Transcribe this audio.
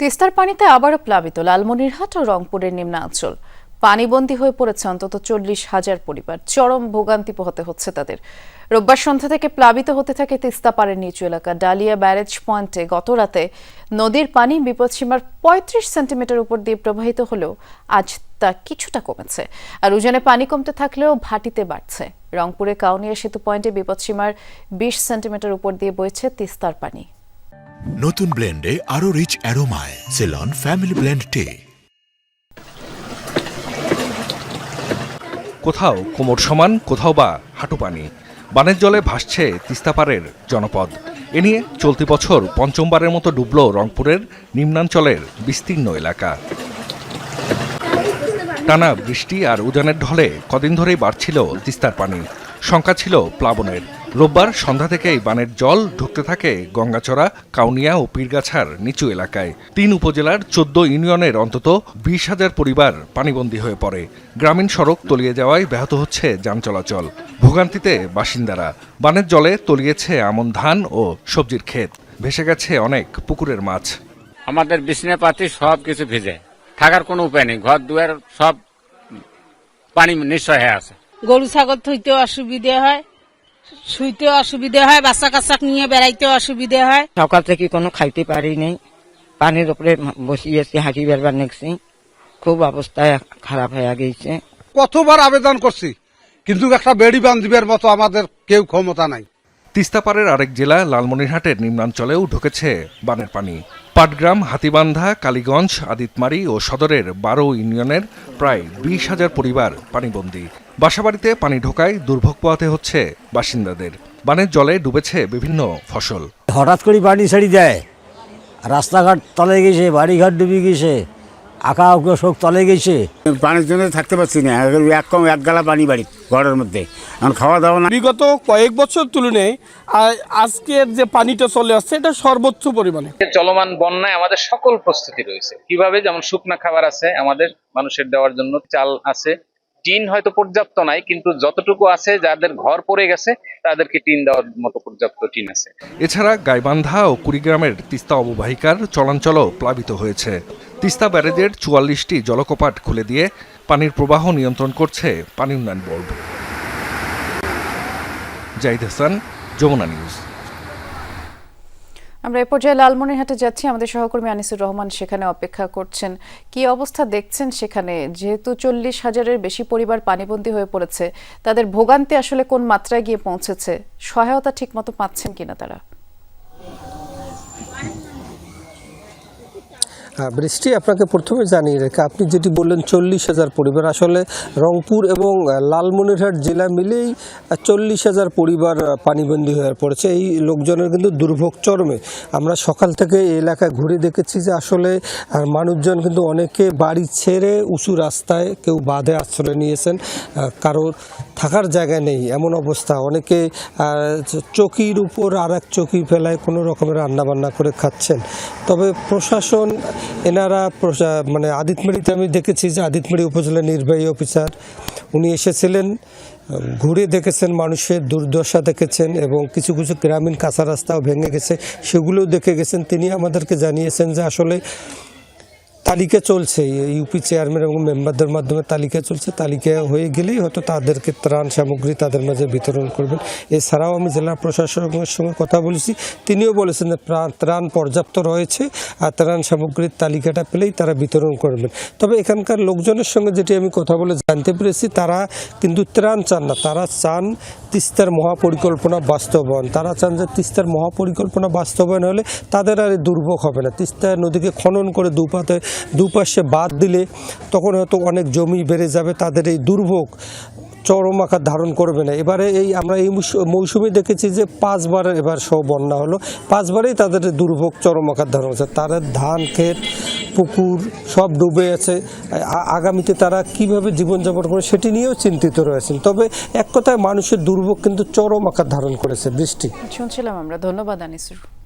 তিস্তার পানিতে আবারও প্লাবিত লালমনিরহাট ও রংপুরের নিম্নাঞ্চল। পানিবন্দী হয়ে পড়েছে অন্তত চল্লিশ হাজার পরিবার। চরম ভোগান্তি পোহাতে হচ্ছে তাদের। রোববার সন্ধ্যা থেকে প্লাবিত হতে থাকে তিস্তা পাড়ের নিচু এলাকা। ডালিয়া ব্যারেজ পয়েন্টে গত রাতে নদীর পানি বিপদসীমার পঁয়ত্রিশ সেন্টিমিটার উপর দিয়ে প্রবাহিত হলেও আজ তা কিছুটা কমেছে। আর উজানে পানি কমতে থাকলেও ভাটিতে বাড়ছে। রংপুরে কাউনিয়া সেতু পয়েন্টে বিপদসীমার বিশ সেন্টিমিটার উপর দিয়ে বইছে তিস্তার পানি। নতুন ব্লেন্ডে আরও রিচ অ্যারোমায় সেলন ফ্যামিলি ব্লেন্ড টে কোথাও কোমর সমান, কোথাও বা হাঁটু পানি। বানের জলে ভাসছে তিস্তাপাড়ের জনপদ। এ নিয়ে চলতি বছর পঞ্চমবারের মতো ডুবল রংপুরের নিম্নাঞ্চলের বিস্তীর্ণ এলাকা। টানা বৃষ্টি আর উজানের ঢলে কদিন ধরেই বাড়ছিল তিস্তার পানি। শঙ্কা ছিল প্লাবনের। রোববার সন্ধ্যা থেকেই বানের জল ঢুকতে থাকে গঙ্গাচড়া কাউনিয়া ও পীরগাছার নিচু এলাকায়। তিন উপজেলার চোদ্দ ইউনিয়নের অন্তত বিশ হাজার পরিবার পানিবন্দী হয়ে পড়ে। গ্রামীণ সড়ক তলিয়ে যাওয়ায় ব্যাহত হচ্ছে যান চলাচল। ভোগান্তিতে বাসিন্দারা। বানের জলে তলিয়েছে আমন ধান ও সবজির ক্ষেত। ভেসে গেছে অনেক পুকুরের মাছ। আমাদের বিছনা পাতি সব কিছু ভিজে। থাকার কোনো উপায় নেই। ঘর দুয়ার সব পানি নিশ্চয় হয়ে আছে। গরু ছাগল থইতেও অসুবিধে হয়। শুইতেও অসুবিধে হয় বাচ্চা কাচ্চা নিয়ে বেড়াইতে অসুবিধে হয়। সকাল থেকে কোনো খাইতে পারি নাই। পানির উপরে বসিয়েছি হাঁটি বেরবার নেছি খুব অবস্থায় খারাপ হয়ে গেছে। কতবার আবেদন করছি কিন্তু একটা বেড়ি বান্ধবের মতো আমাদের কেউ ক্ষমতা নাই। তিস্তাপাড়ের আরেক জেলা লালমনিরহাটের নিম্নাঞ্চলেও ঢুকেছে বানের পানি। পাটগ্রাম, হাতিবান্ধা, কালীগঞ্জ, আদিতমারি ও সদরের বারো ইউনিয়নের প্রায় বিশ হাজার পরিবার পানিবন্দী। বাসাবাড়িতে পানি ঢোকায় দুর্ভোগ পোহাতে হচ্ছে বাসিন্দাদের। বানের জলে ডুবেছে বিভিন্ন ফসল। হঠাৎ করে পানি ছেড়ে দেয়। রাস্তাঘাট তলে গেছে, বাড়িঘাট ডুবে গেছে। আঁকা উঁকা সব তলে গেছে। পানির জন্য থাকতে পারছি না। এক কম এক গালা পানি বাড়ি ঘরের মধ্যে। এখন খাওয়া দাওয়া না বিগত কয়েক বছর তুলনায় আজকের যে পানিটা চলে আসছে এটা সর্বোচ্চ পরিমাণে। চলমান বন্যায় আমাদের সকল প্রস্তুতি রয়েছে। কীভাবে যেমন শুকনা খাবার আছে আমাদের মানুষের দেওয়ার জন্য চাল আছে। টিন হয়তো পর্যাপ্ত নাই কিন্তু যতটুকু আছে যাদের ঘর পড়ে গেছে তাদেরকে টিন দেওয়ার মতো পর্যাপ্ত টিন আছে। এছাড়া গাইবান্ধা ও কুড়িগ্রামের তিস্তা অববাহিকার চলাঞ্চলও প্লাবিত হয়েছে। তিস্তা ব্যারেজের চুয়াল্লিশটি জলকপাট খুলে দিয়ে পানির প্রবাহ নিয়ন্ত্রণ করছে পানি উন্নয়ন বোর্ড। জাহিদ হাসান, যমুনা নিউজ। আমরা এ পর্যায়ে লালমনিরহাটে যাচ্ছি। আমাদের সহকর্মী আনিসুর রহমান সেখানে অপেক্ষা করছেন। কি অবস্থা দেখছেন সেখানে? যেহেতু চল্লিশ হাজারের বেশি পরিবার পানিবন্দী হয়ে পড়েছে, তাদের ভোগান্তি আসলে কোন মাত্রায় গিয়ে পৌঁছেছে? সহায়তা ঠিকমতো পাচ্ছেন কিনা তারা? বৃষ্টি আপনাকে প্রথমে জানিয়ে রেখে, আপনি যেটি বললেন চল্লিশ হাজার পরিবার, আসলে রংপুর এবং লালমনিরহাট জেলা মিলেই চল্লিশ হাজার পরিবার পানিবন্দী হয়ে পড়েছে। এই লোকজনের কিন্তু দুর্ভোগ চরমে। আমরা সকাল থেকে এই এলাকায় ঘুরে দেখেছি যে আসলে মানুষজন কিন্তু অনেকে বাড়ি ছেড়ে উঁচু রাস্তায় কেউ বাঁধে আশ্রয় নিয়েছেন কারোর থাকার জায়গা নেই, এমন অবস্থা। অনেকে চকির উপর আর এক চকি ফেলায় কোনো রকমের রান্নাবান্না করে খাচ্ছেন। তবে প্রশাসন এনারা মানে আদিতমারিতে আমি দেখেছি যে আদিতমারি উপজেলা নির্বাহী অফিসার। উনি এসেছিলেন, ঘুরে দেখেছেন মানুষের দুর্দশা দেখেছেন এবং কিছু কিছু গ্রামীণ কাঁচা রাস্তাও ভেঙে গেছে, সেগুলোও দেখে গেছেন। তিনি আমাদেরকে জানিয়েছেন যে আসলে তালিকা চলছে। ইউপি চেয়ারম্যান এবং মেম্বারদের মাধ্যমে তালিকা চলছে। তালিকা হয়ে গেলেই হয়তো তাদেরকে ত্রাণ সামগ্রী তাদের মাঝে বিতরণ করবেন। এছাড়াও আমি জেলা প্রশাসনের সঙ্গে কথা বলেছি। তিনিও বলেছেন যে ত্রাণ পর্যাপ্ত রয়েছে আর ত্রাণ সামগ্রীর তালিকাটা পেলেই তারা বিতরণ করবেন। তবে এখানকার লোকজনের সঙ্গে যেটি আমি কথা বলে জানতে পেরেছি, তারা কিন্তু ত্রাণ চান না। তারা চান তিস্তার মহাপরিকল্পনা বাস্তবায়ন। তারা চান যে তিস্তার মহাপরিকল্পনা বাস্তবায়ন হলে তাদের আর দুর্ভোগ হবে না। তিস্তা নদীকে খনন করে দুপাতে দুপাশে বাদ দিলে তখন হয়তো অনেক জমি বেড়ে যাবে, তাদের এই দুর্ভোগ চরম আকার ধারণ করবে না। এবারে এই আমরা এই মৌসুমে দেখেছি যে পাঁচবার এবার সব বন্যা হলো। পাঁচবারেই তাদের দুর্ভোগ চরম আকার ধারণ হচ্ছে তাদের ধান, ক্ষেত, পুকুর সব ডুবে আছে। আগামীতে তারা কীভাবে জীবনযাপন করে সেটি নিয়েও চিন্তিত রয়েছেন। তবে এক কথায় মানুষের দুর্ভোগ কিন্তু চরম আকার ধারণ করেছে। বৃষ্টি। শুনছিলাম আমরা। ধন্যবাদ আনিসুর।